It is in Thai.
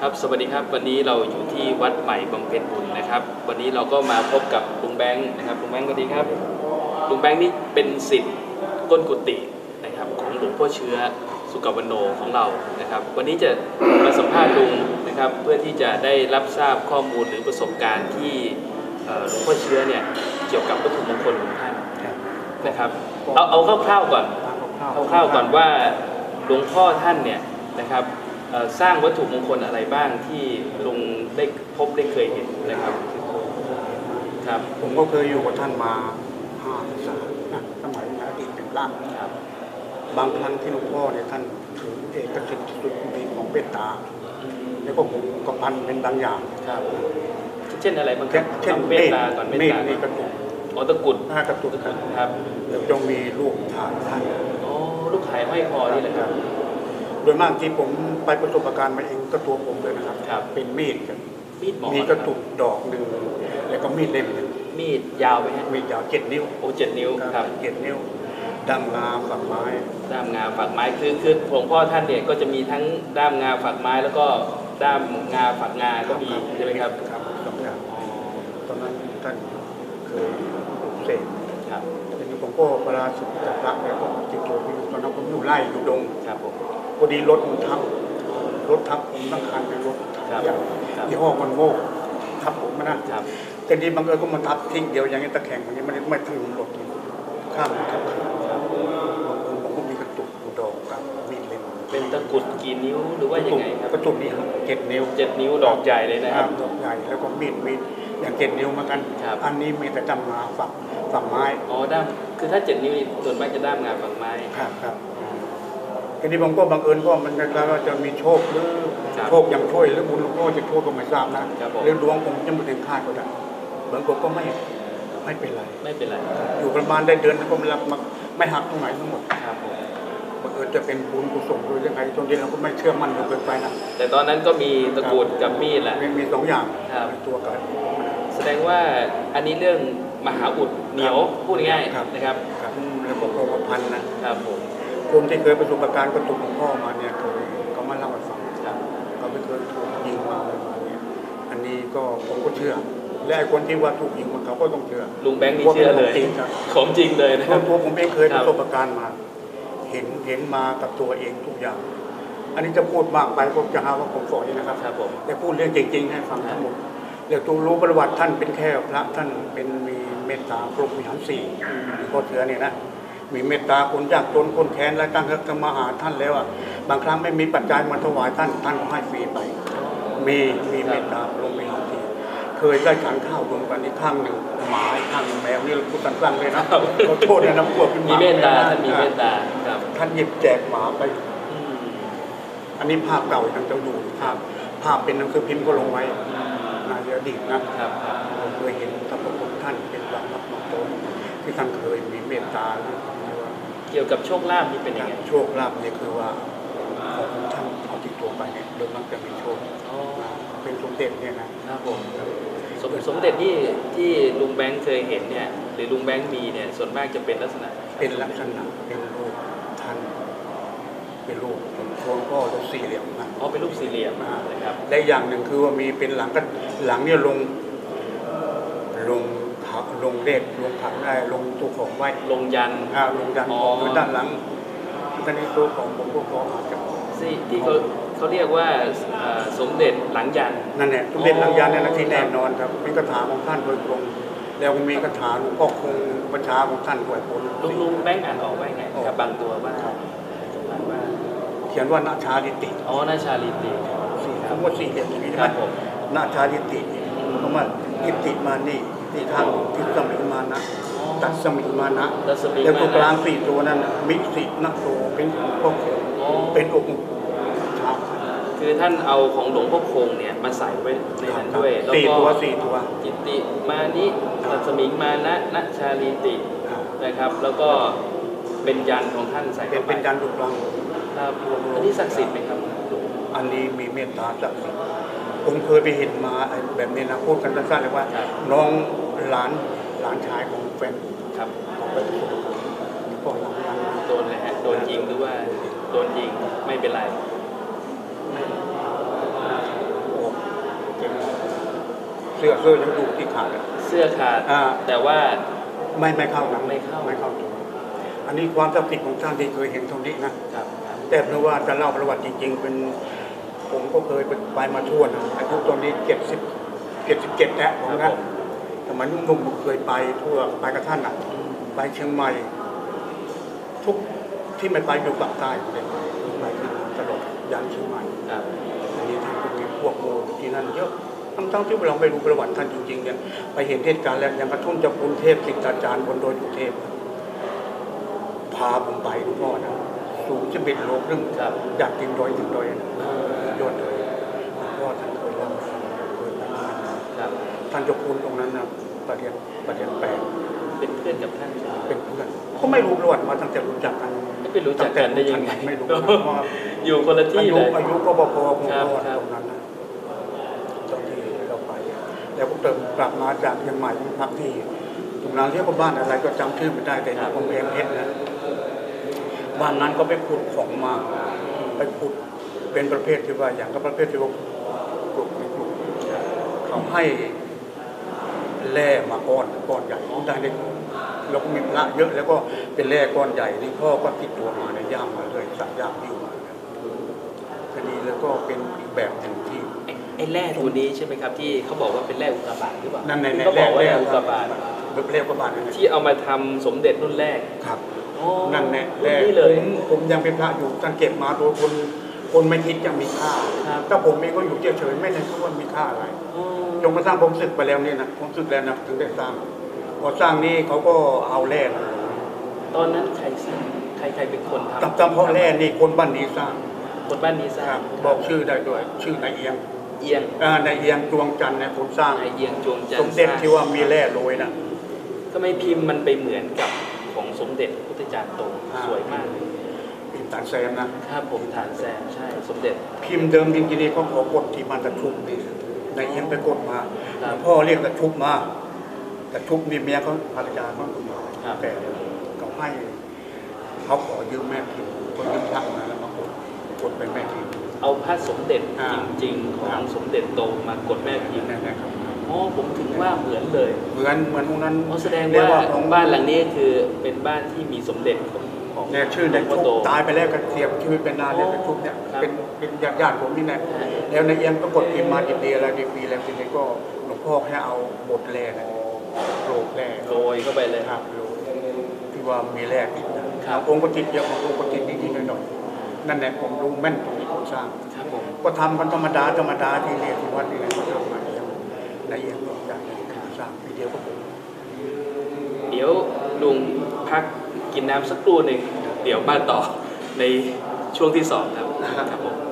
ครับสวัสดีครับวันนี้เราอยู่ที่วัดใหม่บำเพ็ญบุญนะครับ วันนี้เราก็มาพบกับลุงแบงค์นะครับลุงแบงค์สวัสดีครับลุงแบงค์นี่เป็นศิษย์ก้นกุฏินะครับของหลวงพ่อเชื้อสุกวรรณโนของเรานะครับ วันนี้จะมาสัมภาษณ์ลุงนะครับเพื่อที่จะได้รับทราบข้อมูลหรือประสบการณ์ที่เอ่อหลวงพ่อเชื้อเนี่ยเกี่ยวกับวัตถุมงคลของท่านนะครับเอาเอาคร่าวๆก่อนคร่าวๆก่อนว่าหลวงพ่อท่านเนี่ยนะครับเอ่อ สร้างวัตถุมงคลอะไรบ้างที่ลุงได้พบได้เคยเห็นนะครับ ครับผมก็เคยอยู่กับท่านมาห้าสามนะสมัยอดีตเป็นพระครับบางครั้งที่หลวงพ่อเนี่ยท่านถือเอกสิทธิ์สุดมีของเมตตา แล้วก็ผมก็พันเป็นบางอย่างครับเช่นอะไรบ้างคเช่รันบเช่นทำเมตตาก่อนเมตเมฆตานี่กระตุกอ๋อตะกรุดหน้ากระตุกกันครับแล้วจะมีรูปถ่ายท่านอ๋อลูกขายห้อยคอนี่แหละครับโดยมากที่ผมไปประสบการณ์มาเองก็ตัวผมเลยนะครับ ครับเป็นมีดครับมีดหมอมีกระตุกดอกหนึ่งแล้วก็มีดเล่มหนึ่งมีดยาวไหมฮะมีดยาวเจ็ดนิ้วโอ้เจ็ดนิ้วครับเจ็ดนิ้วดำงาฝักไม้ด้ามงาฝักไม้คือคือหลวงพ่อท่านเนี่ยก็จะมีทั้งด้ามงาฝักไม้แล้วก็ด้ามงาฝักงาก็มีใช่ไหมครับครับสองอย่างอ๋อตอนนั้นท่านเคยปลูกเสกครับทีนี้ ผมก็เวลาสุดจากพระเนี่ยผมติดตัวไปอยู่ตอนนั้นผมอยู่ไร่อยู่ดงครับผมพอดีรถมันทับรถทับผมตั้งคันเป็นรถครับอย่างครับยี่ห้อมันโง่ทับผมมานะครับแต่ดีบังเอิญก็มันทับทิ้งเดียวอย่างนี้ตะแคงอย่างนี้มันไม่ถึงรถข้ามทับขาผมก็มีกระตุกกระดอกกับมีดเล่ม เป็นตะกรุดกี่ นิ้วหรือว่ายังไงครับกระตุกนี่เจ็ดนิ้วเจ็ดนิ้วดอกใหญ่เลยนะครับดอกใหญ่แล้วก็มีดมีดอย่างเจ็ดนิ้วเหมือนกันครับอันนี้มีแต่จำมาฝักฝักไม้อ๋อด้ามคือถ้าเจ็ดนิ้วนี่ส่วนมากจะด้ามงาฝักไม้ครับครับทีนี้ผมก็บังเอิญว่ามันก็ว่าจะมีโชคหรือครับโชคยังช่วยหรือบุญหลวงพ่อจะช่วยก็ไม่ทราบนะครับผมเรื่องดวงผมจะมาถึงคาดก็ได้บางคนก็ไม่ไม่เป็นไรไม่เป็นไร อยู่ประมาณได้เดือนแล้วก็ไม่รับมาไม่หักตรงไหนทั้งหมดครับผมบัง เอิญจะเป็นบุญกุศลหรือยังไงตรงนี้เราก็ไม่เชื่อมั่นจนเกินไปนะแต่ตอนนั้นก็มีตะกรุดกับมีดแหละมีมีสองอย่างครับในตัวกัน แสดงว่าอันนี้เรื่องมหาอุดเหนียวพูดง่ายครับ ๆนะครับครับแล้วก็โกพันนะครับผมคนที่เคยประสบการณ์กระตุกหลวงพ่อมาเนี่ยเคยเขามาเล่าให้ฟัง ครับเขาไม่เคยถูกยิงมาอะไรมาเนี่ยอันนี้ก็ผมก็เชื่อ และไอ้คนที่ว่าถูกยิงมันเขาก็ต้องเชื่อลุงแบงค์นี่เชื่อเลยจริงครับของจริงเลยนะเพครัราะบตัวผมเองเคยคปรับ ระสบการณ์มา เห็นเห็นมากับตัวเองทุกอย่าง อันนี้จะพูดมากไปผมจะหาว่าผมสอยนะครับครับผมแต่พูดเรื่องจริง ๆ ให้ฟังทั้งหมดเดี๋ยวตูรู้ประวัติท่านเป็นแค่พระท่านเป็นมีเมตตาพรหมวิหารสี่พ่อเถือเนี่ยนะมีเมตตาคนยากจนคนแค้นและตั้งก็มาหาท่านแล้วอะบางครั้งไม่มีปัจจัยมาถวายท่านท่านก็ให้ฟรีไป มีมีเมตตาพรหมวิหารสี่ เคยได้ฉันข้าวรวมกันอีกข้างหนึ่งหมาอีกข้างหนึ่งแมวนี่เราพูดกันๆเลยนะขอโทษนะนะพวกเป็นหมีเมตตาะท่านมีเมตตาครับท่านหยิบแจกหมาไป อืมอันนี้ภาพเก่ายังจะดูภาพ ภาพเป็นหนังสือพิมพ์ก็ลงไว้ในอดีตนะ ครับครับผมเคยเห็นพระพุทธท่านเป็นหลักรับน้องโตที่ท่านเคยมีเมตตาเรื่องที่ว่าเกี่ยวกับโชคลาภนี่เป็นยังไงโชคลาภเนี่ยคือว่าของท่านเอาติดตัวไปเนี่ยโดยมักจะมีโชค อ๋อเป็นสมเด็จเนี่ยนะครับผม สมสมเด็จที่ที่ลุงแบงค์เคยเห็นเนี่ยหรือลุงแบงค์มีเนี่ยส่วนมากจะเป็นลักษณะเป็นลักษณะเป็นรูปท่านเป็นรูปหลวงพ่อจะสี่เหลี่ยมนะอ๋อเป็นรูปสี่เหลี่ยมนะครับและอย่างหนึ่งคือว่ามีเป็นหลังก็หลังเนี่ยลงลงผักลงเลขลงผักได้ลงตัวของไว้ลงยันอ่าลงดันอ๋อของอยู่ด้านหลังตอนนี้ตัวของผมก็ขออาจจะที่ที่เขา เขาเรียกว่าเอ่อสมเด็จหลังยันนั่นแหละทุเรียนหลังยานเนี่ยนะที่แน่นอนครับเป็นคาถาของท่านโดยตรงแล้วมีคาถาหลวงพ่อคงประชาของท่านด้วยผลลุงลุงแบงค์อ่านออกว่าไงกับบางตัวว่าว่าเขียนว่านาชาดิติอ๋อนาชาลิติสี่คำว่าสี่เหลี่ยมอย่างนี้คใช่รับไหมผมนาชาดิติเพราะว่าดิติมานี่ที่ทางที่สมิงมานะตัดสมิงมานะรัศมีแล้วตัวมากลางนะสี่ตัวนั้นน่ะมิสินักโตเป็นพวกอ๋อเป็นองค์เท้า คือท่านเอาของหลวงพ่อคงเนี่ยมาใส่ไว้ในนั้นด้วย แล้วสี่ก็ตัวสี่ตัวจิตติมานิรัศมีมานะนัชาลิตินะครับ แล้วก็เป็นยันของท่านใส่เป็นเข้าไปเป็นการดุรังครับอันนี้ศักดิ์สิทธิ์ไหมครับ อันนี้มีเมตตาศักดิ์สิทธิ์ผมเคยไปเห็นมาไอ้แบบนี้นะพูดกันสั้นๆเลยว่าครับน้องหลานหลานชายของแฟนผมครับเขาไปประสบการณ์ก็หลังยันโดนเลยฮะโดนยิงหรือว่าโดนยิงไม่เป็นไร เเสื้อเสื้อยังดูที่ขาดอะ เสื้อขาดอ่า แต่ว่า ไม่ไม่เข้านะไม่เข้า ไม่เข้าตัวอันนี้ความศักดิ์สิทธิ์ของท่านที่เคยเห็นตรงนี้นะ ครับครับแต่เพราะว่าจะเล่าประวัติจริง ๆ เป็นผมก็เคยไปไปมาทั่วนะอายุตอนนี้เจ็ดสิบเจ็ดสิบเจ็ดแล้วผมครันะบผมสมัยหนุ่มๆเคยไปทั่วไปกับท่านอะ ไปเชียงใหม่ ทุกที่ไม่ไปอยู่ปากใต้เลยไปที่ตลอด ยันเชียงใหม่ครับอันนี้ท่านก็มีพวกโมที่นั่นเยอะทั้งทั้งๆที่เราไม่รู้ประวัติท่านจริงๆเนี่ยไปเห็นเหตุการณ์แล้วอย่างกระทุ่นเจ้าคุณเทพสิทธาจารย์บนโดอยสุเทพพาผมไปหลวงพ่อนะสูงจะเป็นโลครึ่งครับอยากกินดอยถึงดอยนะเอ่อยอดเลยหลวงพ่อท่านเคยเล่าให้ฟังเคยไปที่นั่นครับท่านเจ้าคุณตรงนั้นนะประเดียนประเดียนแปลงเป็นเพื่อนกับท่านใช่ไหมเป็นเพื่อนเขาไม่รู้ประวัติมาตั้งแต่รู้จักกัน ไม่ไปรู้จักกันได้ยังไงไม่รู้นะเพราะว่าอยู่คนละอาที่ยุเลยอายุก็พอๆคงครับรอดครับตรงนั้นนะตอนที่เราไปแล้วก็เติมกลับมาจากเชียงใหม่พักที่ตรงนั้นเรียกว่าบ้านอะไรก็จำชื่อไม่ได้แต่อยู่กำแพงเพชรนะบ้านนั้นก็ไปขุดของมาไปขุดเป็นประเภทที่ว่าอย่างก็ประเภทที่ว่าปลูกไม่ปลูกเขาให้แร่มาก้อนก้อนใหญ่ได้ได้ แล้วก็มีพระเยอะแล้วก็เป็นแร่ก้อนใหญ่นี่พ่อก็ติดตัวมาในยย่ามมาเลยสักย่ามอยู่มาคดีแล้วก็เป็นอีกแบบหนึ่งที่ไอ้ไอ้แร่ตัวนี้ใช่ไหมครับที่เขาบอกว่าเป็นแร่อุกกาบาตหรือเปล่านั่นในที่ในเขาบอกว่าแร่แร่อุกกาบาตเรียกว่าบาทนั่นที่เอามาทำสมเด็จรุ่นแรกครับอ๋อนั่นแหละรุ่แร่นนี้เลยผมผมยังเป็นพระอยู่ท่านเก็บมาตัวคนคนไม่คิดจะมีค่าครับถ้าผมเองก็อยู่เฉยๆไม่ได้คิดว่ามีค่าอะไรอ๋อจนกระทั่งผมศึกไปแล้วเนี่ยนะผมศึกแล้วนะถึงได้สร้าง พอสร้างนี่เขาก็เอาแร่นะตอนนั้นใครสร้างใครใครเป็นคนทำตำตำเพราะแร่นี่คนบ้านนี้สร้างคนบ้านนี้สคร้ารังบบอกชื่อได้ด้วย ชื่อนายเอียงเอียงอ่านายเอียงจวงจันทร์เนี่ยคนสร้างไอเอียงจวงจันสทมร์เด็จสร้างที่ว่ามีแร่โรยนะทำไมพิมพ์มันไปเหมือนกับของสมเด็จพุทธจารย์โตอ่าสวยมากเลยพิมพ์ตานแซมนะครับผมฐานแซมใช่สมเด็จ พิมพ์เดิมจริงๆนี่เขาขอกดที่มันตะชุบนี่นายเอียงไปกดมาครับพ่อเรียกตะชุบมา ตะชุบนี่เมียเขาภรรยาเขาครับแต่เขาให้เขาขอยืมแม่พิมพ์คนยืมพระมาแล้วมากดกดเป็นแม่พิมพ์เอาพระสมเด็จอ่าจริงๆของสมเด็จโตมากดแม่พิมพ์นั่นนะครับอ๋อผมถึงว่าเหมือนเลย เหมือนเหมือนตรงนั้นอ๋อแสดงเรียกว่าของบ้านหลังนี้คือเป็นบ้านที่มีสมเด็จของของเนี่ยชื่อในหลวงชุพ่อบโตตายไปแล้วก็เสียบชีวิตเป็นนานเนี่ยในชุบเนี่ยครับเป็นเป็นญาติญาติผมนี่แหละแล้วในเอียงก็กดพิมพ์มากี่ปีอะไรกี่ปีแล้วทีนี้ก็หลวงพ่อให้เอาบทแร่นะ โลกแร่โรยเข้าไปเลยครับโลกที่ว่ามีแร่ติดนะครับบางองค์ก็ติดเยอะบางองค์ก็ติดนิดๆหน่อยๆนั่นแหละผมรู้แม่นตรงนี้คนสร้างครับผมก็ทำกันธรรมดาธรรมดาที่เรียกที่วัดนี่แหละก็ทำมาเองในเอียงก็อยากจะสร้างทีเดียวก็ผมเดี๋ยวลุงพักกินน้ำสักครู่หนึ่งเดี๋ยวมาต่อในช่วงที่สองครับครับผม